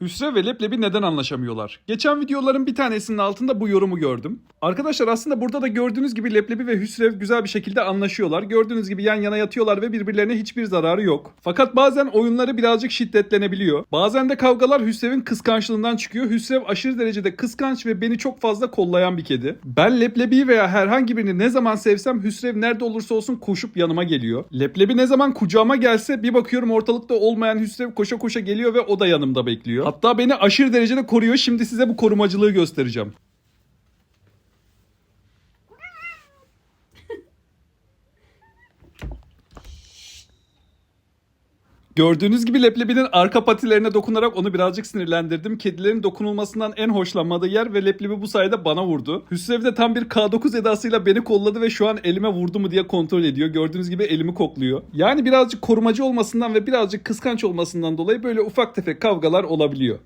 Hüsrev ve Leblebi neden anlaşamıyorlar? Geçen videoların bir tanesinin altında bu yorumu gördüm. Arkadaşlar aslında burada da gördüğünüz gibi Leblebi ve Hüsrev güzel bir şekilde anlaşıyorlar. Gördüğünüz gibi yan yana yatıyorlar ve birbirlerine hiçbir zararı yok. Fakat bazen oyunları birazcık şiddetlenebiliyor. Bazen de kavgalar Hüsrev'in kıskançlığından çıkıyor. Hüsrev aşırı derecede kıskanç ve beni çok fazla kollayan bir kedi. Ben Leblebi'yi veya herhangi birini ne zaman sevsem Hüsrev nerede olursa olsun koşup yanıma geliyor. Leblebi ne zaman kucağıma gelse bir bakıyorum ortalıkta olmayan Hüsrev koşa koşa geliyor ve o da yanımda bekliyor. Hatta beni aşırı derecede koruyor. Şimdi size bu korumacılığı göstereceğim. Gördüğünüz gibi Leblebi'nin arka patilerine dokunarak onu birazcık sinirlendirdim. Kedilerin dokunulmasından en hoşlanmadığı yer ve Leblebi bu sayede bana vurdu. Hüsrev de tam bir K9 edasıyla beni kolladı ve şu an elime vurdu mu diye kontrol ediyor. Gördüğünüz gibi elimi kokluyor. Yani birazcık korumacı olmasından ve birazcık kıskanç olmasından dolayı böyle ufak tefek kavgalar olabiliyor.